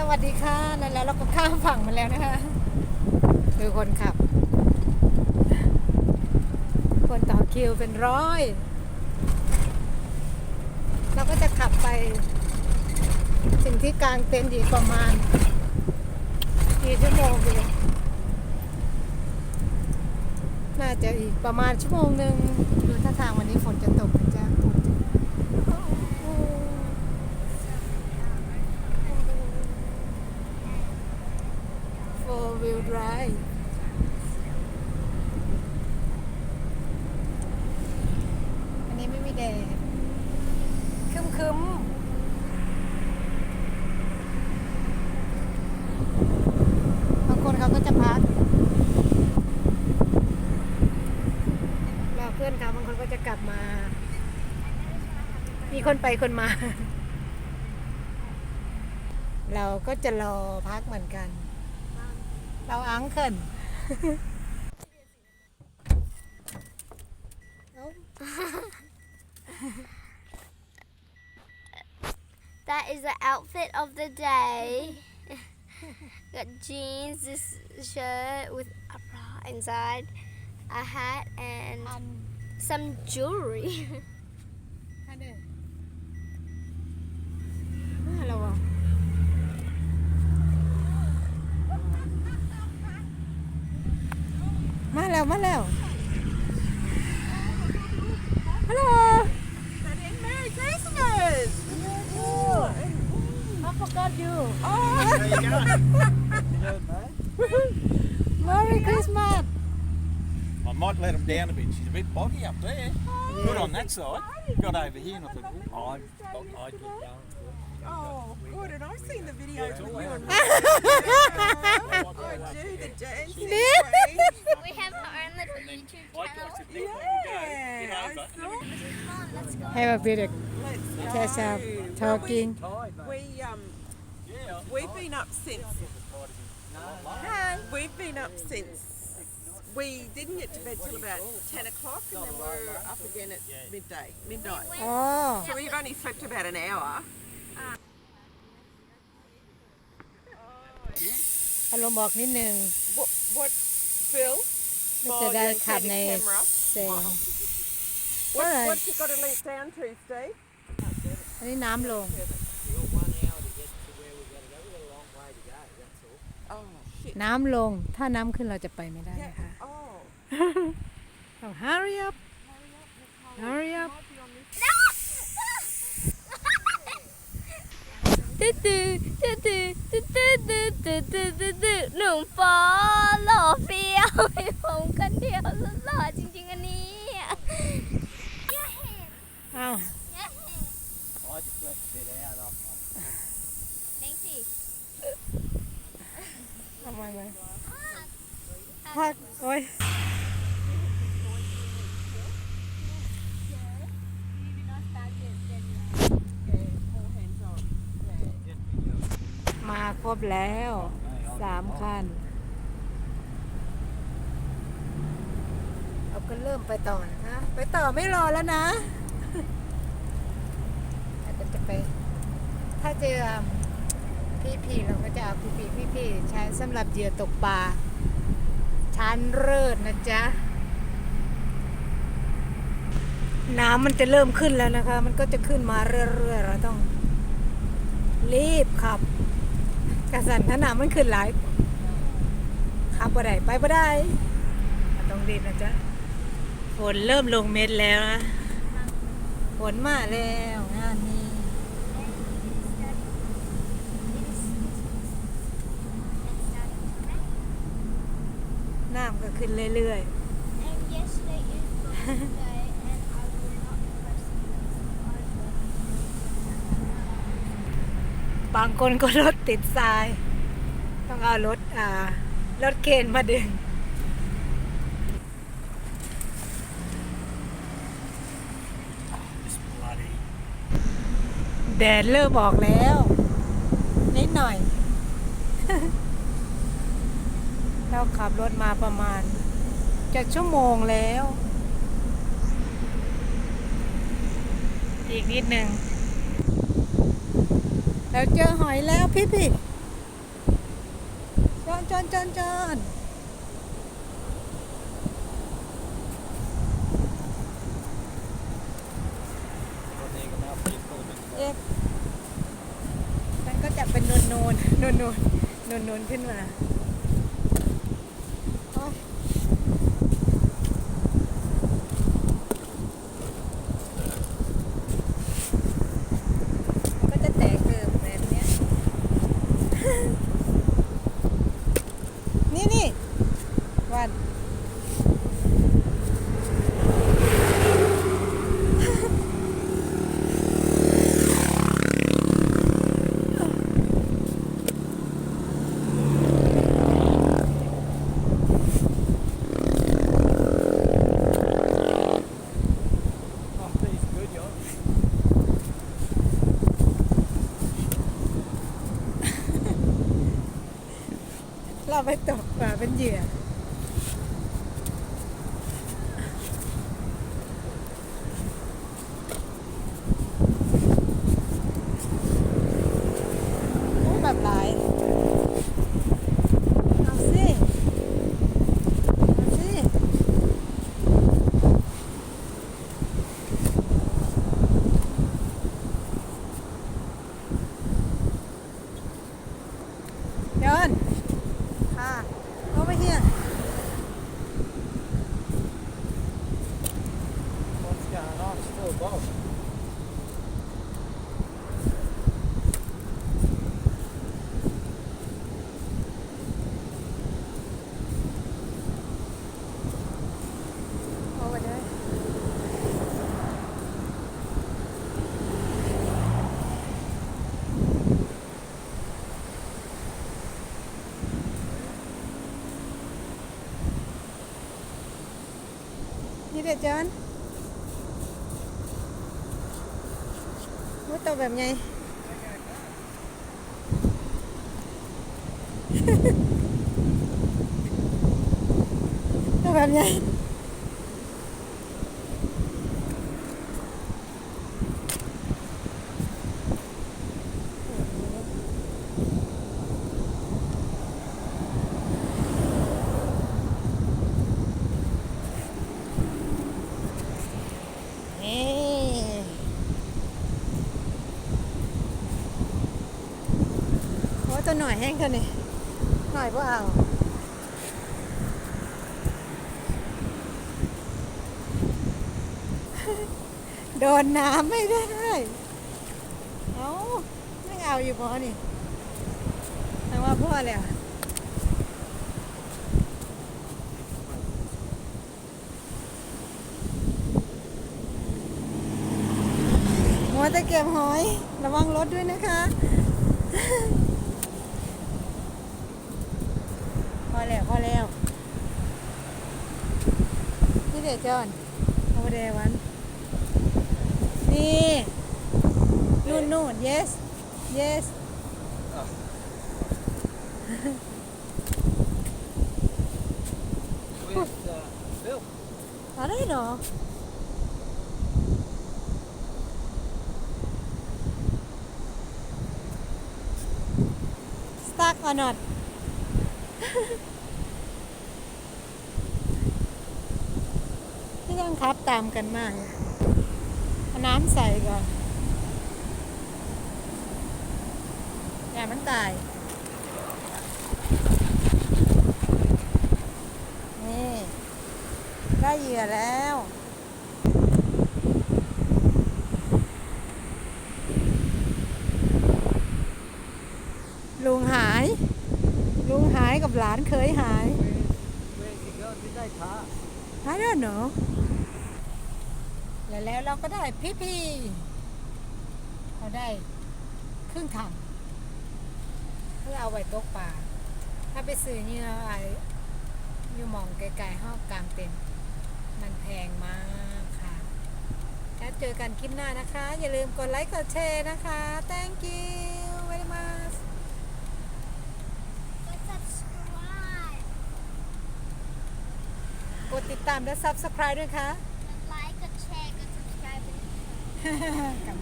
สวัสดีค่ะนั่นแล้วเราก็ข้ามฝั่งมาแล้วนะคะดูคนขับ คนต่อคิวเป็นร้อย เราก็จะขับไปสิ่งที่กลางเต็นท์อีกประมาณกี่ชั่วโมงดีน่าจะอีกประมาณชั่วโมงหนึ่งดูท่าทางวันนี้ฝนจะตกนะจ๊ะฝนจะโอ้โห four wheel drive อันนี้ไม่มีแดดคึมคึมบางคนเขาก็จะพักรอเพื่อนเขาบางคนก็จะกลับมา มีคนไปคนมา เราก็จะรอพักเหมือนกัน เราอังเคิล That is the outfit of the day. Got jeans, this shirt with a bra inside, a hat, and some jewelry. dalawa. Malaw, malaw. Hello! Merry Christmas! Oh, I forgot you. Oh! Merry Christmas! I might let him down a bit. She's a bit boggy up there. Good on that side. Got over here and I thought, oh, I'd, I'd get down oh, good. And I've seen the videos with you and Yeah. I do the dancing. We have our own little YouTube channel. Yeah, I saw. Let's go. Have a bit of Let's catch up go. talking We um, Yeah. we've been up since. We've been up since. We didn't get to bed till about ten o'clock, and then we're up again at midday, midnight. อ๋อ So we've only slept about an hour. อารมณ์บอกนิดนึง What? What? Phil? ก็จะได้ you're ขับ setting ใน camera. แสง What, Alright. What's it got to leak down to, Steve? อันนี้น้ำลง Oh shit. น้ำลง ถ้าน้ำขึ้นเราจะไปไม่ได้นะคะ Oh. ต้อง hurry up hurry up ตื้อตื้อตื้อตื้อตื้อตื้อตื้อตื้อตื้อตื้อหนุ่มฟอหล่อเฟี้ยวให้ผมกันเดียวหล่อจริงๆอันนี้อ้าว I just left a bit out. I'm, I'm เล้งสิทำไมไหมพักโอ้ย มา ครบแล้วสามคัน เราก็เริ่มไปต่อนะคะ ไปต่อไม่รอแล้วนะอาจจะจะไป ถ้าเจอพี่พีเราก็จะเอาพี่พีพี่พีใช้สำหรับเหยื่อตกปลาชั้นเลิศนะจ๊ะ น้ำมันจะเริ่มขึ้นแล้วนะคะ มันก็จะขึ้นมาเรื่อยๆ เราต้องรีบขับ กระสันถ้าน้ำมันขึ้นหลายขับไปได้ไปไม่ได้ต้องรีบนะจ๊ะฝนเริ่มลงเม็ดแล้วนะฝนมาแล้วงานนี้น้ำก็ขึ้นเรื่อย And yesterday is birthday and I will not press ๆ บางคนก็รถติดทราย ต้องเอารถอ่ารถเคนมาดึง แดดเริ่มออกแล้ว นิดหน่อย เราขับรถมาประมาณจะชั่วโมงแล้ว อีกนิดหนึ่ง เราเจอหอยแล้วพี่พี่อนจอนจอนจอนวันนี้ก็มาปิดตัวเป็นเอกมันก็จะเป็นนูนนูนนูนนูนนูนนูนขึ้นมาโอ๊ยก็จะแตกเกิบแบบเนี้ย นี่นี่วัน Oh, these good, yeah. เราไปตกปลาเป็นเหยื่อแบบหลาย เอาสิ เอาสิ ยอนค่ะ over here What's going on? It's full of bob. over there นี่เด็ดจอนว่าตัวแบบไง ตัวแบบไง นี่โอ้ ตัวหน่อยแห้งเท่านี้หน่อยก็เอาโดนน้ำไม่ได้ เอาไม่เอาอยู่พอนี่แต่ว่าพ่อเลยอะมัวแต่เก็บหอย ระวังรถด้วยนะคะ พอ แล้วพอแล้วนี่เดี๋ยวจอนเอาเดวัน นี่นู่นนู่น yes yes อะไรเหรอ stuck or not ที่ต้องขับตามกันมาก น้ำใส่ก่อนอย่ามันตาย นี่ ได้เหยื่อแล้วลุงหาย ลุงหายกับหลานเคยหาย Where's he going? Did I pass? I don't know แล้วแล้วเราก็ได้พี่พี่เราได้ครึ่งถังเพื่อเอาไว้ตกปลาถ้าไปซื้อเหยื่อไอ้อยู่หมองไกลๆห้องกลางเต็นท์มันแพงมากค่ะ แล้วเจอกันคลิปหน้านะคะ อย่าลืมกดไลค์กดแชร์นะคะ thank you very much subscribe กดติดตามและ subscribe ด้วยค่ะ like กลับ